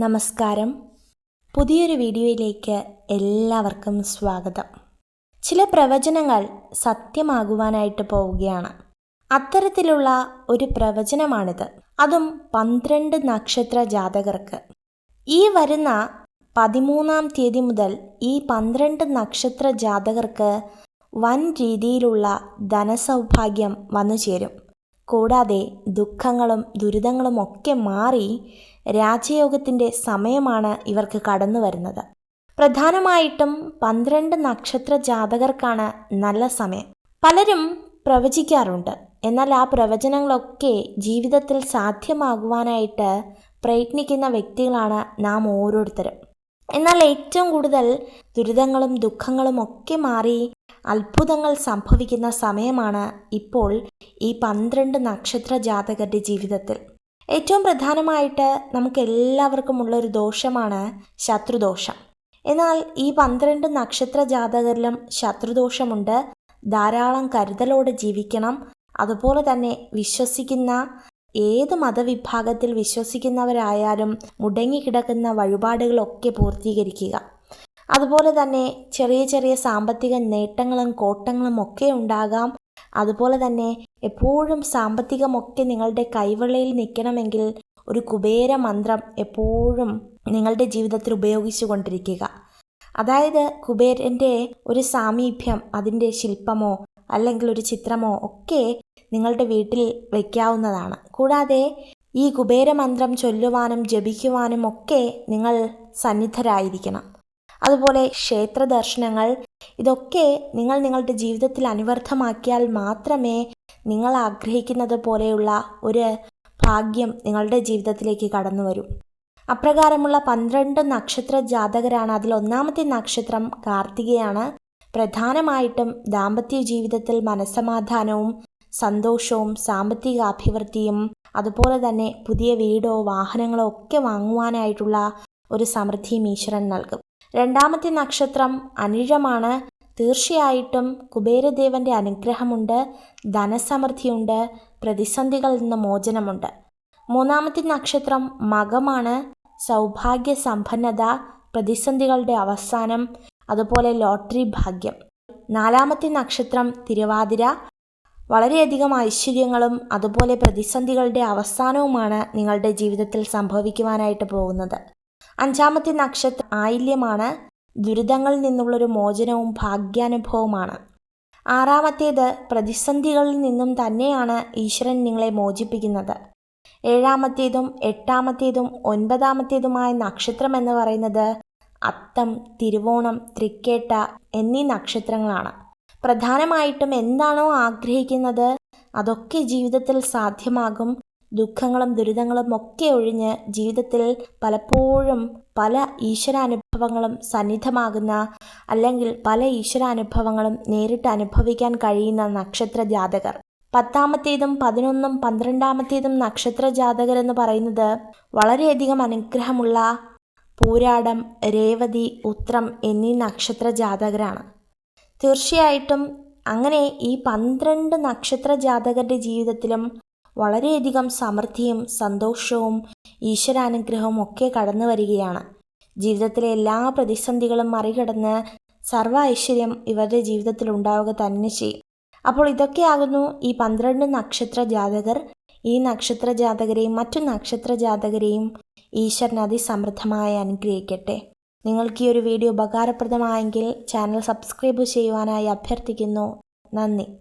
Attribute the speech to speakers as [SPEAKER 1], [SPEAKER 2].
[SPEAKER 1] നമസ്കാരം. പുതിയൊരു വീഡിയോയിലേക്ക് എല്ലാവർക്കും സ്വാഗതം. ചില പ്രവചനങ്ങൾ സത്യമാകുവാനായിട്ട് പോവുകയാണ്. അത്തരത്തിലുള്ള ഒരു പ്രവചനമാണിത്. അതും പന്ത്രണ്ട് നക്ഷത്ര ജാതകർക്ക്. ഈ വരുന്ന പതിമൂന്നാം തീയതി മുതൽ ഈ പന്ത്രണ്ട് നക്ഷത്ര ജാതകർക്ക് വൻ രീതിയിലുള്ള ധനസൗഭാഗ്യം വന്നു ചേരും കൂടാതെ ദുഃഖങ്ങളും ദുരിതങ്ങളും ഒക്കെ മാറി രാജയോഗത്തിന്റെ സമയമാണ് ഇവർക്ക് കടന്നു വരുന്നത്. പ്രധാനമായിട്ടും പന്ത്രണ്ട് നക്ഷത്ര ജാതകർക്കാണ് നല്ല സമയം. പലരും പ്രവചിക്കാറുണ്ട്. എന്നാൽ ആ പ്രവചനങ്ങളൊക്കെ ജീവിതത്തിൽ സാധ്യമാകുവാനായിട്ട് പ്രയത്നിക്കുന്ന വ്യക്തികളാണ് നാം ഓരോരുത്തരും. എന്നാൽ ഏറ്റവും കൂടുതൽ ദുരിതങ്ങളും ദുഃഖങ്ങളും ഒക്കെ മാറി അത്ഭുതങ്ങൾ സംഭവിക്കുന്ന സമയമാണ് ഇപ്പോൾ ഈ പന്ത്രണ്ട് നക്ഷത്ര ജാതകരുടെ ജീവിതത്തിൽ. ഏറ്റവും പ്രധാനമായിട്ട് നമുക്ക് എല്ലാവർക്കും ഉള്ളൊരു ദോഷമാണ് ശത്രുദോഷം. എന്നാൽ ഈ പന്ത്രണ്ട് നക്ഷത്ര ജാതകരിലും ശത്രുദോഷമുണ്ട്. ധാരാളം കരുതലോടെ ജീവിക്കണം. അതുപോലെ തന്നെ വിശ്വസിക്കുന്ന ഏത് മതവിഭാഗത്തിൽ വിശ്വസിക്കുന്നവരായാലും മുടങ്ങിക്കിടക്കുന്ന വഴിപാടുകളൊക്കെ പൂർത്തീകരിക്കുക. അതുപോലെ തന്നെ ചെറിയ ചെറിയ സാമ്പത്തിക നേട്ടങ്ങളും കോട്ടങ്ങളും ഒക്കെ ഉണ്ടാകാം. അതുപോലെ തന്നെ എപ്പോഴും സാമ്പത്തികമൊക്കെ നിങ്ങളുടെ കൈവെള്ളയിൽ നിൽക്കണമെങ്കിൽ ഒരു കുബേര മന്ത്രം എപ്പോഴും നിങ്ങളുടെ ജീവിതത്തിൽ ഉപയോഗിച്ചു കൊണ്ടിരിക്കുക. അതായത് കുബേരന്റെ ഒരു സാമീപ്യം അതിന്റെ ശില്പമോ അല്ലെങ്കിൽ ഒരു ചിത്രമോ ഒക്കെ നിങ്ങളുടെ വീട്ടിൽ വയ്ക്കാവുന്നതാണ്. കൂടാതെ ഈ കുബേരമന്ത്രം ചൊല്ലുവാനും ജപിക്കുവാനും ഒക്കെ നിങ്ങൾ സന്നിദ്ധരായിരിക്കണം അതുപോലെ ക്ഷേത്ര ദർശനങ്ങൾ ഇതൊക്കെ നിങ്ങൾ നിങ്ങളുടെ ജീവിതത്തിൽ അനുവർദ്ധമാക്കിയാൽ മാത്രമേ നിങ്ങൾ ആഗ്രഹിക്കുന്നത് പോലെയുള്ള ഒരു ഭാഗ്യം നിങ്ങളുടെ ജീവിതത്തിലേക്ക് കടന്നു വരൂ. അപ്രകാരമുള്ള പന്ത്രണ്ട് നക്ഷത്ര ജാതകരാണ്. അതിൽ ഒന്നാമത്തെ നക്ഷത്രം കാർത്തികയാണ്. പ്രധാനമായിട്ടും ദാമ്പത്യ ജീവിതത്തിൽ മനസ്സമാധാനവും സന്തോഷവും സാമ്പത്തിക അഭിവൃദ്ധിയും അതുപോലെ തന്നെ പുതിയ വീടോ വാഹനങ്ങളോ ഒക്കെ വാങ്ങുവാനായിട്ടുള്ള ഒരു സമൃദ്ധിയും ഈശ്വരൻ നൽകും. രണ്ടാമത്തെ നക്ഷത്രം അനിഴമാണ്. തീർച്ചയായിട്ടും കുബേരദേവന്റെ അനുഗ്രഹമുണ്ട് ധനസമൃദ്ധിയുണ്ട് പ്രതിസന്ധികളിൽ നിന്ന് മോചനമുണ്ട്. മൂന്നാമത്തെ നക്ഷത്രം മകമാണ്. സൗഭാഗ്യ സമ്പന്നത പ്രതിസന്ധികളുടെ അവസാനം അതുപോലെ ലോട്ടറി ഭാഗ്യം. നാലാമത്തെ നക്ഷത്രം തിരുവാതിര. വളരെയധികം ഐശ്വര്യങ്ങളും അതുപോലെ പ്രതിസന്ധികളുടെ അവസാനവുമാണ് നിങ്ങളുടെ ജീവിതത്തിൽ സംഭവിക്കുവാനായിട്ട് പോകുന്നത്. അഞ്ചാമത്തെ നക്ഷത്രം ആയില്യമാണ്. ദുരിതങ്ങളിൽ നിന്നുള്ളൊരു മോചനവും ഭാഗ്യാനുഭവമാണ് ആറാമത്തേത് പ്രതിസന്ധികളിൽ നിന്നും തന്നെയാണ് ഈശ്വരൻ നിങ്ങളെ മോചിപ്പിക്കുന്നത്. ഏഴാമത്തേതും എട്ടാമത്തേതും ഒൻപതാമത്തേതുമായ നക്ഷത്രം എന്ന് പറയുന്നത് അത്തം തിരുവോണം തൃക്കേട്ട എന്നീ നക്ഷത്രങ്ങളാണ്. പ്രധാനമായിട്ടും എന്താണോ ആഗ്രഹിക്കുന്നത് അതൊക്കെ ജീവിതത്തിൽ സാധ്യമാകും. ദുഃഖങ്ങളും ദുരിതങ്ങളും ഒക്കെ ഒഴിഞ്ഞ് ജീവിതത്തിൽ പലപ്പോഴും പല ഈശ്വരാനുഭവങ്ങളും സന്നിധമാകുന്ന അല്ലെങ്കിൽ പല ഈശ്വരാനുഭവങ്ങളും നേരിട്ട് അനുഭവിക്കാൻ കഴിയുന്ന നക്ഷത്ര ജാതകർ പത്താമത്തേതും പതിനൊന്നും പന്ത്രണ്ടാമത്തേതും നക്ഷത്ര ജാതകർ എന്ന് പറയുന്നത് വളരെയധികം അനുഗ്രഹമുള്ള പൂരാടം രേവതി ഉത്രം എന്നീ നക്ഷത്ര ജാതകരാണ് തീർച്ചയായിട്ടും അങ്ങനെ ഈ പന്ത്രണ്ട് നക്ഷത്ര ജാതകരുടെ ജീവിതത്തിലും വളരെയധികം സമൃദ്ധിയും സന്തോഷവും ഈശ്വരാനുഗ്രഹവും ഒക്കെ കടന്നു വരികയാണ്. ജീവിതത്തിലെ എല്ലാ പ്രതിസന്ധികളും മറികടന്ന് സർവ ഐശ്വര്യം ഇവരുടെ ജീവിതത്തിൽ ഉണ്ടാവുക തന്നെ ചെയ്യും. അപ്പോൾ ഇതൊക്കെയാകുന്നു ഈ പന്ത്രണ്ട് നക്ഷത്ര ജാതകർ. ഈ നക്ഷത്ര ജാതകരെയും മറ്റു നക്ഷത്ര ജാതകരെയും ഈശ്വരൻ അതിസമൃദ്ധമായി അനുഗ്രഹിക്കട്ടെ. നിങ്ങൾക്ക് ഈ ഒരു വീഡിയോ ഉപകാരപ്രദമായെങ്കിൽ ചാനൽ സബ്സ്ക്രൈബ് ചെയ്യുവാനായി അഭ്യർത്ഥിക്കുന്നു. നന്ദി.